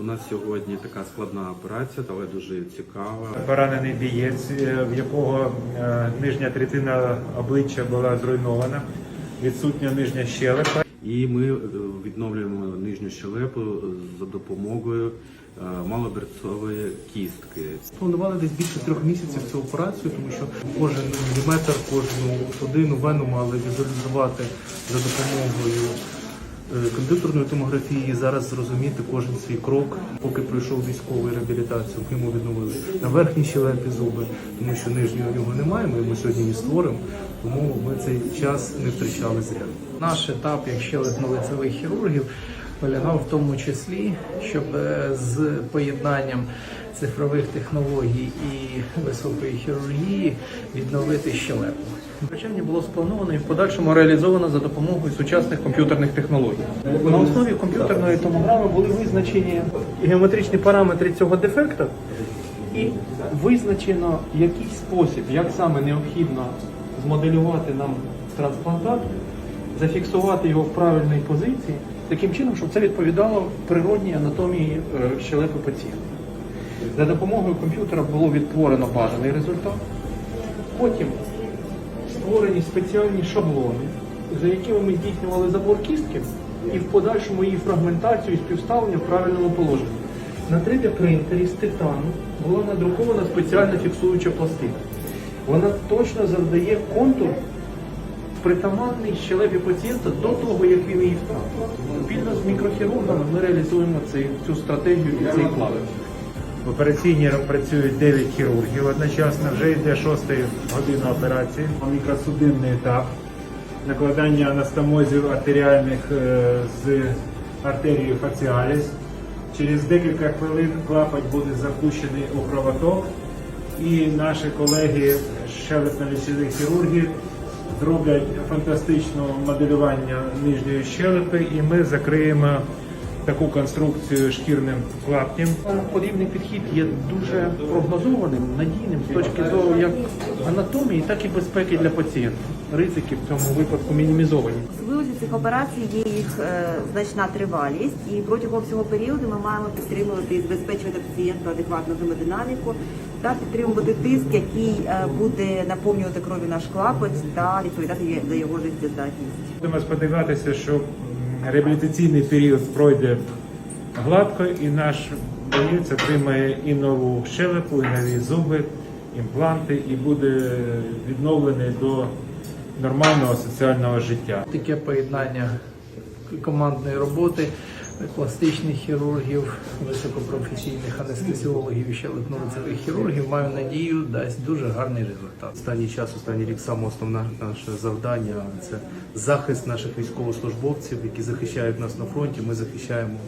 У нас сьогодні така складна операція, але дуже цікава. Поранений бієць, е, в якого е, нижня третина обличчя була зруйнована, відсутня нижня щелепа. І ми е, відновлюємо нижню щелепу за допомогою малоберцової кістки. Планували десь більше трьох місяців цю операцію, тому що кожен міліметр, кожну судину, вену мали візуалізувати за допомогою комп'ютерної томографії. Зараз зрозуміти кожен свій крок, поки пройшов військову реабілітацію, йому відновили на верхній щелепі зуби, тому що нижньої у нього немає. Ми йому сьогодні її створимо, тому ми цей час не втрачали зря. Наш етап як щелепно-лицевих хірургів полягав в тому числі, щоб е, з поєднанням цифрових технологій і високої хірургії відновити щелепу. Втручання було сплановано і в подальшому реалізовано за допомогою сучасних комп'ютерних технологій. На основі комп'ютерної томограми були визначені геометричні параметри цього дефекта і визначено який спосіб, як саме необхідно змоделювати нам трансплантат, зафіксувати його в правильній позиції, таким чином, щоб це відповідало природній анатомії е, щелепи пацієнта. За допомогою комп'ютера було відтворено бажаний результат. Потім створені спеціальні шаблони, за якими ми здійснювали забор кістки і в подальшому її фрагментацію і співставлення в правильному положенні. На 3D принтері з титану була надрукована спеціальна фіксуюча пластина. Вона точно завдає контур притаманний щелепі пацієнта до того, як він її втратив. Спільно з мікрохірургами ми реалізуємо цю стратегію і цей план. В операційній працюють 9 хірургів одночасно. Вже йде шоста година операції. Мікросудинний етап, накладання анастомозів артеріальних е, з артерією фаціаліс. Через декілька хвилин клапоть буде запущений у кровоток, і наші колеги щелепно-лічові хірурги зроблять фантастичне моделювання нижньої щелепи, і ми закриємо таку конструкцію шкірним клаптем. Подібний підхід є дуже прогнозованим, надійним з точки зору як анатомії, так і безпеки для пацієнта. Ризики в цьому випадку мінімізовані. Особливості цих операцій є їх е, значна тривалість, і протягом всього періоду ми маємо підтримувати і забезпечувати пацієнту адекватну гемодинаміку та підтримувати тиск, який е, буде наповнювати крові наш клапоть та відповідати за його життєздатність. Будемо сподіватися, що реабілітаційний період пройде гладко, і наш боєць отримає і нову щелепу, і нові зуби, імпланти, і буде відновлений до нормального соціального життя. Таке поєднання командної роботи пластичних хірургів, високопрофесійних анестезіологів і щелепно-лицевих хірургів, маю надію, дасть дуже гарний результат. Останній час, останній рік саме основне наше завдання це захист наших військовослужбовців, які захищають нас на фронті. Ми захищаємо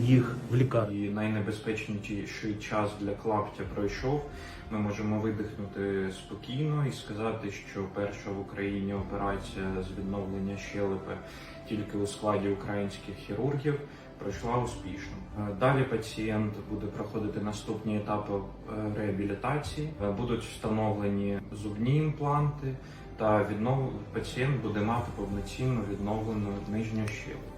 їх в лікарні. І найнебезпечніший час для клаптя пройшов. Ми можемо видихнути спокійно і сказати, що перша в Україні операція з відновлення щелепи тільки у складі українських хірургів пройшла успішно. Е, Далі пацієнт буде проходити наступні етапи е, реабілітації, Е, будуть встановлені зубні імпланти, та віднов... пацієнт буде мати повноцінно відновлену нижню щелепу.